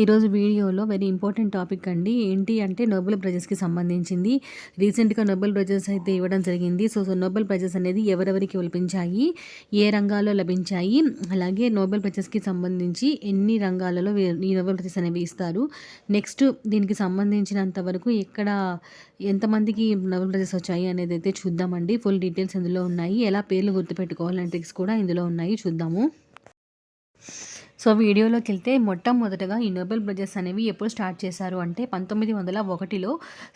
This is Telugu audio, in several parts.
ఈరోజు వీడియోలో వెరీ ఇంపార్టెంట్ టాపిక్ అండి. ఏంటి అంటే నోబెల్ ప్రైజెస్కి సంబంధించింది. రీసెంట్గా నోబెల్ ప్రైజెస్ అయితే ఇవ్వడం జరిగింది. సో సో నోబెల్ ప్రైజెస్ అనేది ఎవరెవరికి లభించాయి ఏ రంగాల్లో లభించాయి? అలాగే నోబెల్ ప్రైజెస్కి సంబంధించి ఎన్ని రంగాలలో ఈ నోబెల్ ప్రైజెస్ అనేవి ఇస్తారు? నెక్స్ట్ దీనికి సంబంధించినంత వరకు ఎక్కడ ఎంతమందికి నోబెల్ ప్రైజెస్ వచ్చాయి అనేది అయితే చూద్దామండి. ఫుల్ డీటెయిల్స్ ఇందులో ఉన్నాయి. ఎలా పేర్లు గుర్తుపెట్టుకోవాలని ట్రిక్స్ కూడా ఇందులో ఉన్నాయి. చూద్దాము. సో వీడియోలోకి వెళ్తే మొట్టమొదటగా ఈ నోబెల్ ప్రైజెస్ అనేవి ఎప్పుడు స్టార్ట్ చేశారు అంటే పంతొమ్మిది వందల ఒకటిలో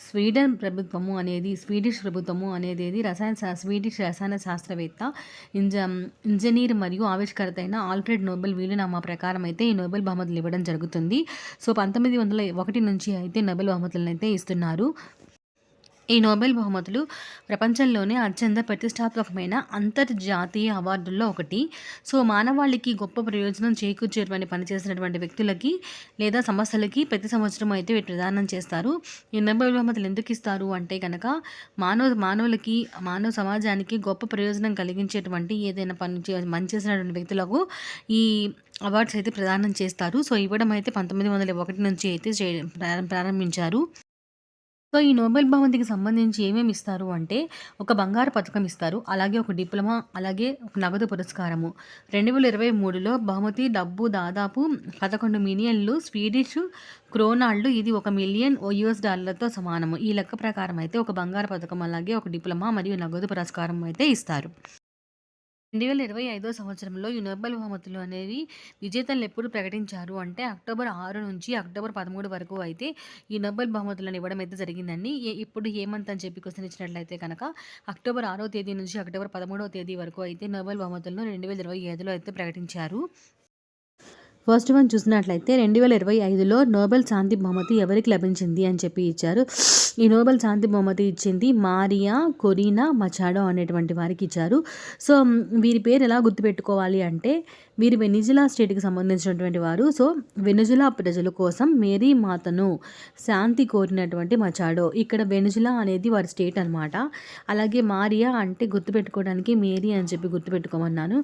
స్వీడన్ ప్రభుత్వము అనేది స్వీడిష్ ప్రభుత్వము అనేది రసాయన స్వీడిష్ రసాయన శాస్త్రవేత్త ఇంజ ఇంజనీర్ మరియు ఆవిష్కర్త అయిన ఆల్ఫ్రెడ్ నోబెల్ వీలునామా ప్రకారం అయితే ఈ నోబెల్ బహుమతులు ఇవ్వడం జరుగుతుంది. సో పంతొమ్మిది వందల ఒకటి నుంచి అయితే నోబెల్ బహుమతులను అయితే ఇస్తున్నారు. ఈ నోబెల్ బహుమతులు ప్రపంచంలోనే అత్యంత ప్రతిష్టాత్మకమైన అంతర్జాతీయ అవార్డుల్లో ఒకటి. సో మానవాళికి గొప్ప ప్రయోజనం చేకూర్చేటువంటి పనిచేసినటువంటి వ్యక్తులకి లేదా సంస్థలకి ప్రతి సంవత్సరం అయితే వీటి ప్రదానం చేస్తారు. ఈ నోబెల్ బహుమతులు ఎందుకు ఇస్తారు అంటే కనుక మానవ మానవులకి మానవ సమాజానికి గొప్ప ప్రయోజనం కలిగించేటువంటి ఏదైనా పని మంచి చేసినటువంటి వ్యక్తులకు ఈ అవార్డ్స్ అయితే ప్రదానం చేస్తారు. సో ఇవ్వడం అయితే పంతొమ్మిది వందల ఒకటి నుంచి అయితే ప్రారంభించారు. సో ఈ నోబెల్ బహుమతికి సంబంధించి ఏమేమి ఇస్తారు అంటే ఒక బంగారు పథకం ఇస్తారు అలాగే ఒక డిప్లొమా అలాగే ఒక నగదు పురస్కారము. రెండు వేల ఇరవై మూడులో బహుమతి డబ్బు దాదాపు పదకొండు మిలియన్లు స్వీడిష్ క్రోనాళ్ళు ఇది ఒక మిలియన్ యుఎస్ డాలర్లతో సమానము. ఈ లెక్క ప్రకారం అయితే ఒక బంగారు పథకం అలాగే ఒక డిప్లొమా మరియు నగదు పురస్కారం అయితే ఇస్తారు. రెండు వేల ఇరవై ఐదో సంవత్సరంలో ఈ నోబెల్ బహుమతులు అనేవి విజేతలను ఎప్పుడు ప్రకటించారు అంటే అక్టోబర్ ఆరు నుంచి అక్టోబర్ పదమూడు వరకు అయితే ఈ నోబెల్ బహుమతులను ఇవ్వడం అయితే జరిగిందండి. ఇప్పుడు ఏమంత అని చెప్పి క్వశ్చన్ ఇచ్చినట్లయితే కనుక అక్టోబర్ ఆరో తేదీ నుంచి అక్టోబర్ పదమూడవ తేదీ వరకు అయితే నోబెల్ బహుమతులను రెండు వేల ఇరవై ఐదులో అయితే ప్రకటించారు. ఫస్ట్ వన్ చూసినట్లయితే రెండు వేల ఇరవై ఐదులో నోబెల్ శాంతి బహుమతి ఎవరికి లభించింది అని చెప్పి ఇచ్చారు. ఈ నోబెల్ శాంతి బహుమతి ఇచ్చింది మారియా కొరీనా మచాడో అనేటువంటి వారికి ఇచ్చారు. సో వీరి పేరు ఎలా గుర్తుపెట్టుకోవాలి అంటే వీరు వెనిజులా స్టేట్కి సంబంధించినటువంటి వారు. సో వెనుజులా ప్రజల కోసం మేరీ మాతను శాంతి కోరినటువంటి మచాడో ఇక్కడ వెనుజులా అనేది వారి స్టేట్ అనమాట అలాగే మారియా అంటే గుర్తుపెట్టుకోవడానికి మేరీ అని చెప్పి గుర్తుపెట్టుకోమన్నాను.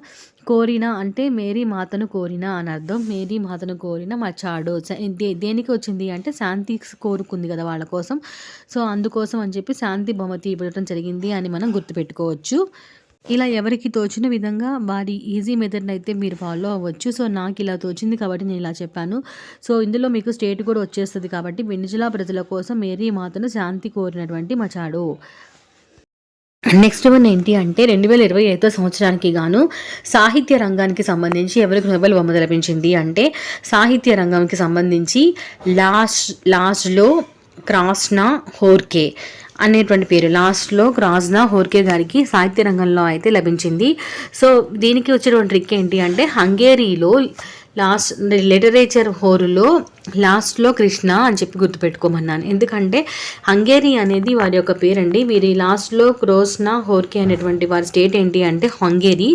కోరిన అంటే మేరీ మాతను కోరిన అని అర్థం. మేరీ మాతను కోరిన మచాడో దేనికి వచ్చింది అంటే శాంతి కోరుకుంది కదా వాళ్ళ కోసం. సో అందుకోసం అని చెప్పి శాంతి బహుమతి ఇవ్వడం జరిగింది అని మనం గుర్తుపెట్టుకోవచ్చు. ఇలా ఎవరికి తోచిన విధంగా వారి ఈజీ మెథడ్ని అయితే మీరు ఫాలో అవ్వచ్చు. సో నాకు ఇలా తోచింది కాబట్టి నేను ఇలా చెప్పాను. సో ఇందులో మీకు స్టేట్ కూడా వచ్చేస్తుంది కాబట్టి వెనిజులా ప్రజల కోసం మేరీ మాతను శాంతి కోరినటువంటి మచాడు నెక్స్ట్ వన్ ఏంటి అంటే రెండు వేల ఇరవై ఐదో సంవత్సరానికి గాను సాహిత్య రంగానికి సంబంధించి ఎవరికి నోబెల్ బహుమతి లభించింది అంటే సాహిత్య రంగానికి సంబంధించి లాస్ట్ లాస్ట్లో క్రాస్నా హోర్కే అనేటువంటి పేరు. లాస్ట్లో క్రాస్నా హోర్కే గారికి సాహిత్య రంగంలో అయితే లభించింది. సో దీనికి వచ్చేటువంటి ట్రిక్ ఏంటి అంటే హంగేరీలో లాస్ట్ లిటరేచర్ హోరులో లాస్ట్లో కృష్ణ అని చెప్పి గుర్తుపెట్టుకోమన్నాను. ఎందుకంటే హంగేరీ అనేది వారి యొక్క పేరండి. వీరి లాస్ట్లో క్రోస్నా హోర్కే అనేటువంటి వారి స్టేట్ ఏంటి అంటే హంగేరీ.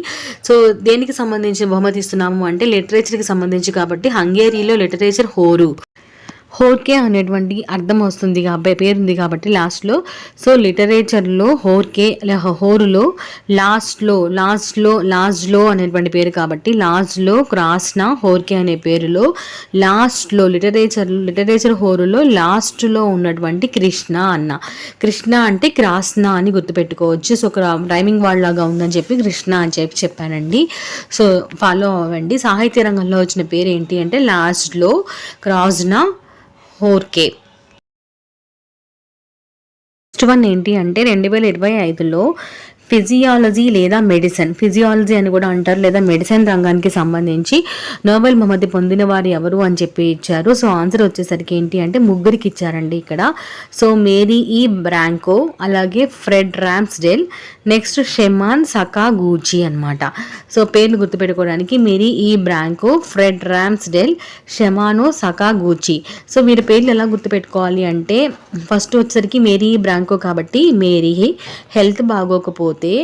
సో దేనికి సంబంధించి బహుమతి ఇస్తున్నాము అంటే లిటరేచర్కి సంబంధించి కాబట్టి హంగేరీలో లిటరేచర్ హోరు. హోర్కే అనేటువంటి అర్థం వస్తుంది కాబట్టి పేరుంది కాబట్టి లాస్ట్లో. సో లిటరేచర్లో హోర్కే హోరులో లాస్ట్లో లాస్ట్లో లాస్ట్లో అనేటువంటి పేరు కాబట్టి లాస్ట్లో క్రాస్నా హోర్కే అనే పేరులో లాస్ట్లో లిటరేచర్ లిటరేచర్ హోరులో లాస్ట్లో ఉన్నటువంటి కృష్ణ అన్న. కృష్ణ అంటే క్రాస్నా అని గుర్తుపెట్టుకోవచ్చు. సో రైమింగ్ వాళ్ళ లాగా ఉందని చెప్పి కృష్ణ అని చెప్పి చెప్పానండి. సో ఫాలో అవ్వండి. సాహిత్య రంగంలో వచ్చిన పేరు ఏంటి అంటే లాస్ట్లో క్రాస్నా హోర్కే. నెక్స్ట్ వన్ ఏంటి అంటే రెండు వేల ఇరవై ఐదులో ఫిజియాలజీ లేదా మెడిసిన్. ఫిజియాలజీ అని కూడా అంటారు లేదా మెడిసిన్ రంగానికి సంబంధించి నోబెల్ బహుమతి పొందిన వారు ఎవరు అని చెప్పి ఇచ్చారు. సో ఆన్సర్ వచ్చేసరికి ఏంటి అంటే ముగ్గురికి ఇచ్చారండి ఇక్కడ. సో మేరీ ఈ బ్రాంకో అలాగే Fred Ramsdell next Shimon Sakaguchi అనమాట సో పేర్లు గుర్తుపెట్టుకోవడానికి Mary E Brunkow Fred Ramsdell షెమానో Sakaguchi so మీరు పేర్లు ఎలా గుర్తుపెట్టుకోవాలి అంటే ఫస్ట్ వచ్చేసరికి మేరీ బ్రాంకో కాబట్టి మేరీ హెల్త్ బాగోకపోతే అయితే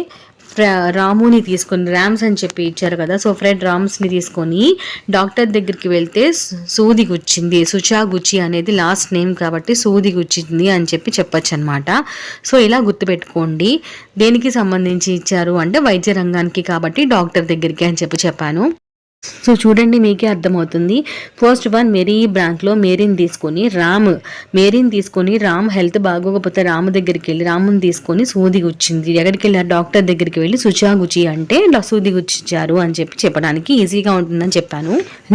రాముని తీసుకొని రామ్స్ అని చెప్పి ఇచ్చారు కదా సో ఫ్రెడ్ రామ్స్ని తీసుకొని డాక్టర్ దగ్గరికి వెళ్తే సూది గుచ్చింది సుచా గుచ్చి అనేది లాస్ట్ నేమ్ కాబట్టి సూది గుచ్చింది అని చెప్పి చెప్పచ్చు అనమాట సో ఇలా గుర్తుపెట్టుకోండి దేనికి సంబంధించి ఇచ్చారు అంటే వైద్య రంగానికి కాబట్టి డాక్టర్ దగ్గరికి అని చెప్పి చెప్పాను. సో చూడండి మీకే అర్థమవుతుంది. ఫస్ట్ వన్ మేరీ బ్రాంక్లో మేరీని తీసుకొని రామ్ మేరీని తీసుకొని రామ్ హెల్త్ బాగోకపోతే రాము దగ్గరికి వెళ్ళి రాముని తీసుకొని సూది గుచ్చింది. ఎక్కడికి వెళ్ళారు? డాక్టర్ దగ్గరికి వెళ్ళి సుచా అంటే సూది గుచ్చిచ్చారు అని చెప్పి చెప్పడానికి ఈజీగా ఉంటుందని చెప్పాను.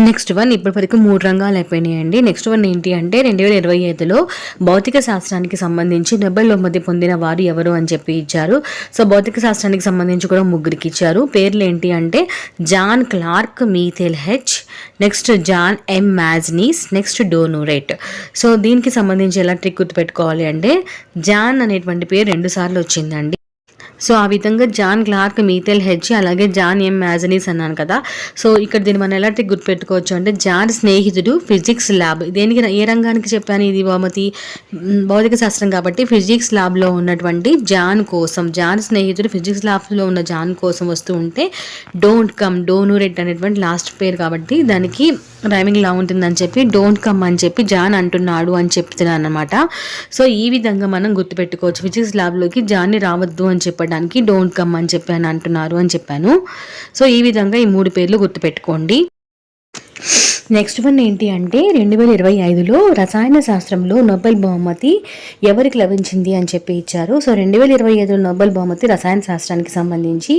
నెక్స్ట్ వన్ ఇప్పటి వరకు మూడు రంగాలు అయిపోయినాయండి. నెక్స్ట్ వన్ ఏంటి అంటే రెండు వేల ఇరవై ఐదులో భౌతిక శాస్త్రానికి సంబంధించి నొబెల్ బహుమతి పొందిన వారు ఎవరు అని చెప్పి ఇచ్చారు. సో భౌతిక శాస్త్రానికి సంబంధించి కూడా ముగ్గురికి ఇచ్చారు. పేర్లు ఏంటి అంటే John Clarke Michel H next John M Martinis next Devoret so దీనికి సంబంధించి ఎలా ట్రిక్ గుర్తుపెట్టుకోవాలి అంటే జాన్ అనేటువంటి పేరు రెండు సార్లు వచ్చిందండి. సో ఆ విధంగా జాన్ క్లార్క్ మీథెల్ హెచ్ అలాగే జాన్ ఎం మ్యాజనీస్ అన్నాను కదా. సో ఇక్కడ దీన్ని మనం ఎలాంటి గుర్తుపెట్టుకోవచ్చు అంటే జాన్ స్నేహితుడు ఫిజిక్స్ ల్యాబ్. దేనికి ఏ రంగానికి చెప్పాను ఇది బహుమతి? భౌతిక శాస్త్రం కాబట్టి ఫిజిక్స్ ల్యాబ్లో ఉన్నటువంటి జాన్ కోసం జాన్ స్నేహితుడు ఫిజిక్స్ ల్యాబ్లో ఉన్న జాన్ కోసం వస్తూ ఉంటే డోంట్ కమ్ డోనూరెట్ అనేటువంటి లాస్ట్ పేరు కాబట్టి దానికి రైమింగ్ ఇలా ఉంటుందని చెప్పి డోంట్ కమ్ అని చెప్పి జాన్ అంటున్నాడు అని చెప్తున్నాను అనమాట సో ఈ విధంగా మనం గుర్తుపెట్టుకోవచ్చు. ఫిజిక్స్ ల్యాబ్లోకి జాన్ని రావద్దు అని చెప్పడానికి డోంట్ కమ్ అని చెప్పి అని అంటున్నారు అని చెప్పాను. సో ఈ విధంగా ఈ మూడు పేర్లు గుర్తుపెట్టుకోండి. నెక్స్ట్ వన్ ఏంటి అంటే రెండు వేల ఇరవై ఐదులో రసాయన శాస్త్రంలో నోబెల్ బహుమతి ఎవరికి లభించింది అని చెప్పి ఇచ్చారు. సో రెండు వేల ఇరవై ఐదులో నోబెల్ బహుమతి రసాయన శాస్త్రానికి సంబంధించి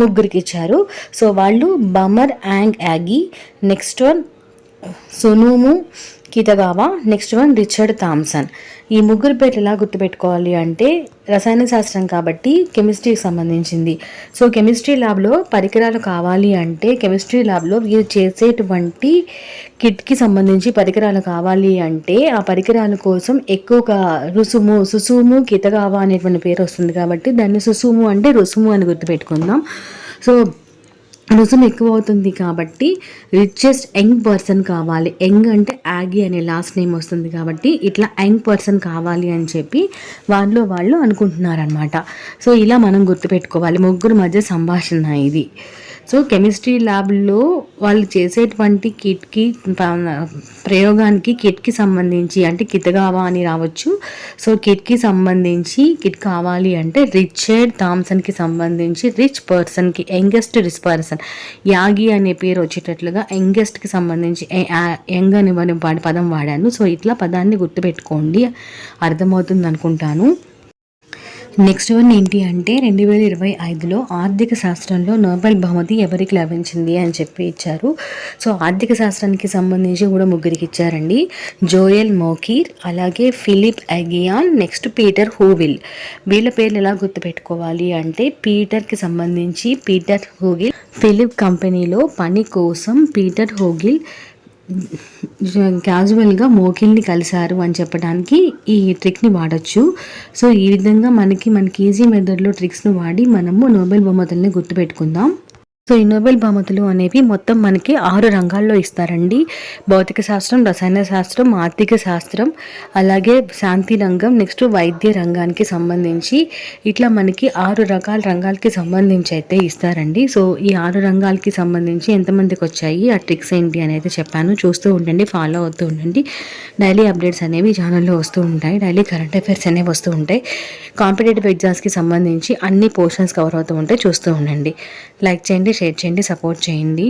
ముగ్గురికి ఇచ్చారు. సో వాళ్ళు Omar M Yaghi next one Susumu Kitagawa next one Richard Thomson. ఈ ముగ్గురు పేర్లు ఎలా గుర్తుపెట్టుకోవాలి అంటే రసాయన శాస్త్రం కాబట్టి కెమిస్ట్రీకి సంబంధించింది. సో కెమిస్ట్రీ ల్యాబ్లో పరికరాలు కావాలి అంటే కెమిస్ట్రీ ల్యాబ్లో వీరు చేసేటువంటి కిట్కి సంబంధించి పరికరాలు కావాలి అంటే ఆ పరికరాల కోసం ఎక్కువగా రుసుము సుసుము కితగావా అనేటువంటి పేరు వస్తుంది కాబట్టి దాన్ని సుసుము అంటే రుసుము అని గుర్తుపెట్టుకుందాం. సో రుసుము ఎక్కువ అవుతుంది కాబట్టి రిచెస్ట్ యంగ్ పర్సన్ కావాలి. యంగ్ అంటే యాగి అనే లాస్ట్ నేమ్ వస్తుంది కాబట్టి ఇట్లా యంగ్ పర్సన్ కావాలి అని చెప్పి వాళ్ళు వాళ్ళు అనుకుంటున్నారనమాట సో ఇలా మనం గుర్తుపెట్టుకోవాలి. ముగ్గురు మధ్య సంభాషణ ఇది. సో కెమిస్ట్రీ ల్యాబ్లో వాళ్ళు చేసేటువంటి కిట్కి ప్రయోగానికి కిట్కి సంబంధించి అంటే కితగావా కావా అని రావచ్చు. సో కిట్కి సంబంధించి కిట్ కావాలి అంటే రిచర్డ్ థామ్సన్కి సంబంధించి రిచ్ పర్సన్కి యంగెస్ట్ రిచ్ పర్సన్ యాగి అనే పేరు వచ్చేటట్లుగా యంగెస్ట్కి సంబంధించి యంగ్ అని పదం వాడాను. సో ఇట్లా పదాన్ని గుర్తుపెట్టుకోండి. అర్థమవుతుంది అనుకుంటాను నెక్స్ట్ వన్ ఏంటి అంటే రెండు వేల ఇరవై ఐదులో ఆర్థిక శాస్త్రంలో నోబెల్ బహుమతి ఎవరికి లభించింది అని చెప్పి ఇచ్చారు. సో ఆర్థిక శాస్త్రానికి సంబంధించి కూడా ముగ్గురికి ఇచ్చారండి. జోయల్ మోకీర్ అలాగే Philippe Aghion next Peter Howitt. వీళ్ళ పేర్లు ఎలా గుర్తుపెట్టుకోవాలి అంటే పీటర్కి సంబంధించి పీటర్ హూగిల్ ఫిలిప్ కంపెనీలో పని కోసం పీటర్ హూగిల్ క్యాజువల్గా మోకిల్ని కలిశారు అని చెప్పడానికి ఈ ట్రిక్ని వాడచ్చు. సో ఈ విధంగా మనకి మనకి ఈజీ మెథడ్లో ట్రిక్స్ను వాడి మనము నోబెల్ బహుమతుల్ని గుర్తుపెట్టుకుందాం. సో ఈ నోబెల్ బహుమతులు అనేవి మొత్తం మనకి ఆరు రంగాల్లో ఇస్తారండి. భౌతిక శాస్త్రం రసాయన శాస్త్రం ఆర్థిక శాస్త్రం అలాగే శాంతి రంగం నెక్స్ట్ వైద్య రంగానికి సంబంధించి ఇట్లా మనకి ఆరు రకాల రంగాలకి సంబంధించి అయితే ఇస్తారండి. సో ఈ ఆరు రంగాలకి సంబంధించి ఎంతమందికి వచ్చాయి ఆ ట్రిక్స్ ఏంటి అని అయితే చెప్పాను. చూస్తూ ఉండండి ఫాలో అవుతూ ఉండండి. డైలీ అప్డేట్స్ అనేవి ఛానల్లో వస్తూ ఉంటాయి. డైలీ కరెంట్ అఫైర్స్ అనేవి వస్తూ ఉంటాయి. కాంపిటేటివ్ ఎగ్జామ్స్కి సంబంధించి అన్ని పోర్షన్స్ కవర్ అవుతూ ఉంటాయి. చూస్తూ ఉండండి. లైక్ చేయండి షేర్ చేయండి సపోర్ట్ చేయండి.